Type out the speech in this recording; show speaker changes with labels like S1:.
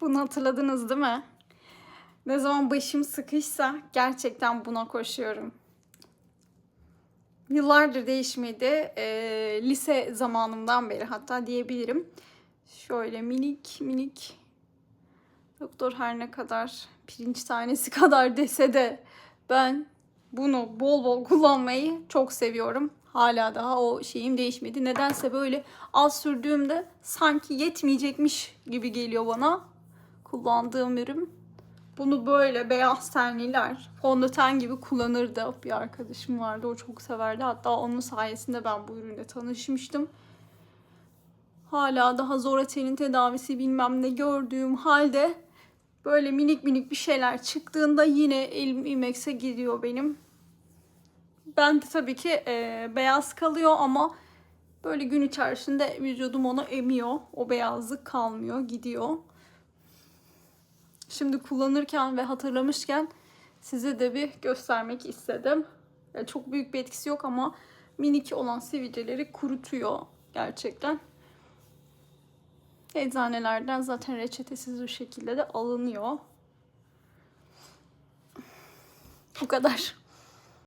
S1: Bunu hatırladınız değil mi? Ne zaman başım sıkışsa gerçekten buna koşuyorum. Yıllardır değişmedi. Ee, lise zamanımdan beri hatta diyebilirim. Şöyle minik minik doktor her ne kadar pirinç tanesi kadar dese de ben bunu bol bol kullanmayı çok seviyorum. Hala daha o şeyim değişmedi. Nedense böyle az sürdüğümde sanki yetmeyecekmiş gibi geliyor bana kullandığım ürün. Bunu böyle beyaz tenliler fondöten gibi kullanırdı. Bir arkadaşım vardı o çok severdi. Hatta onun sayesinde ben bu ürünle tanışmıştım. Hala daha zor tenin tedavisi bilmem ne gördüğüm halde böyle minik minik bir şeyler çıktığında yine elim imekse gidiyor benim. Ben de tabii ki e, beyaz kalıyor ama böyle gün içerisinde vücudum onu emiyor. O beyazlık kalmıyor, gidiyor. Şimdi kullanırken ve hatırlamışken size de bir göstermek istedim. Ya çok büyük bir etkisi yok ama minik olan sivilceleri kurutuyor gerçekten. Eczanelerden zaten reçetesiz bir şekilde de alınıyor. Bu kadar.